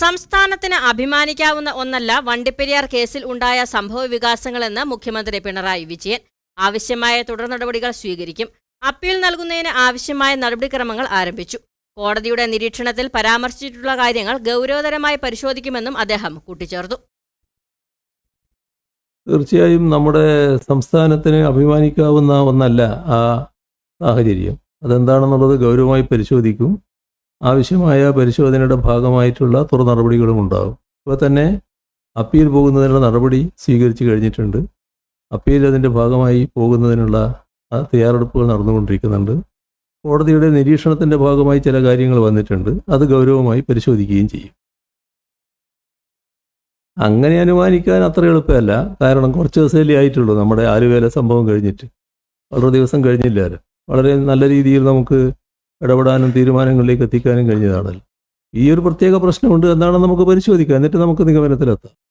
സംസ്ഥാനത്തിന് അഭിമാനിക്കാവുന്ന ഒന്നല്ല വണ്ടിപ്പെരിയാർ കേസിൽ ഉണ്ടായ സംഭവ വികാസങ്ങളെന്ന് മുഖ്യമന്ത്രി പിണറായി വിജയൻ. ആവശ്യമായ തുടർ നടപടികൾ സ്വീകരിക്കും. അപ്പീൽ നൽകുന്നതിന് ആവശ്യമായ നടപടിക്രമങ്ങൾ ആരംഭിച്ചു. കോടതിയുടെ നിരീക്ഷണത്തിൽ പരാമർശിച്ചിട്ടുള്ള കാര്യങ്ങൾ ഗൗരവതരമായി പരിശോധിക്കുമെന്നും അദ്ദേഹം കൂട്ടിച്ചേർത്തു. തീർച്ചയായും നമ്മുടെ സംസ്ഥാനത്തിന് അഭിമാനിക്കാവുന്ന ഒന്നല്ല ആ സാഹചര്യം. അതെന്താണെന്നുള്ളത് ഗൗരവമായി പരിശോധിക്കും. ആവശ്യമായ പരിശോധനയുടെ ഭാഗമായിട്ടുള്ള തുടർ നടപടികളും ഉണ്ടാകും. ഇപ്പോൾ തന്നെ അപ്പീൽ പോകുന്നതിനുള്ള നടപടി സ്വീകരിച്ചു കഴിഞ്ഞിട്ടുണ്ട്. അപ്പീൽ അതിന്റെ ഭാഗമായി പോകുന്നതിനുള്ള തയ്യാറെടുപ്പുകൾ നടന്നുകൊണ്ടിരിക്കുന്നുണ്ട്. കോടതിയുടെ നിരീക്ഷണത്തിന്റെ ഭാഗമായി ചില കാര്യങ്ങൾ വന്നിട്ടുണ്ട്. അത് ഗൗരവമായി പരിശോധിക്കുകയും ചെയ്യും. അങ്ങനെ അനുമാനിക്കാൻ അത്ര എളുപ്പമല്ല. കാരണം കുറച്ച് ദിവസമല്ലേ ആയിട്ടുള്ളൂ നമ്മുടെ ആലുവേല സംഭവം കഴിഞ്ഞിട്ട്. വളരെ ദിവസം കഴിഞ്ഞില്ലാലോ വളരെ നല്ല രീതിയിൽ നമുക്ക് ഇടപെടാനും തീരുമാനങ്ങളിലേക്ക് എത്തിക്കാനും കഴിഞ്ഞതാണല്ലോ. ഈ ഒരു പ്രത്യേക പ്രശ്നമുണ്ട് എന്താണെന്ന് നമുക്ക് പരിശോധിക്കാം. എന്നിട്ട് നമുക്ക് നിഗമനത്തിലെത്താം.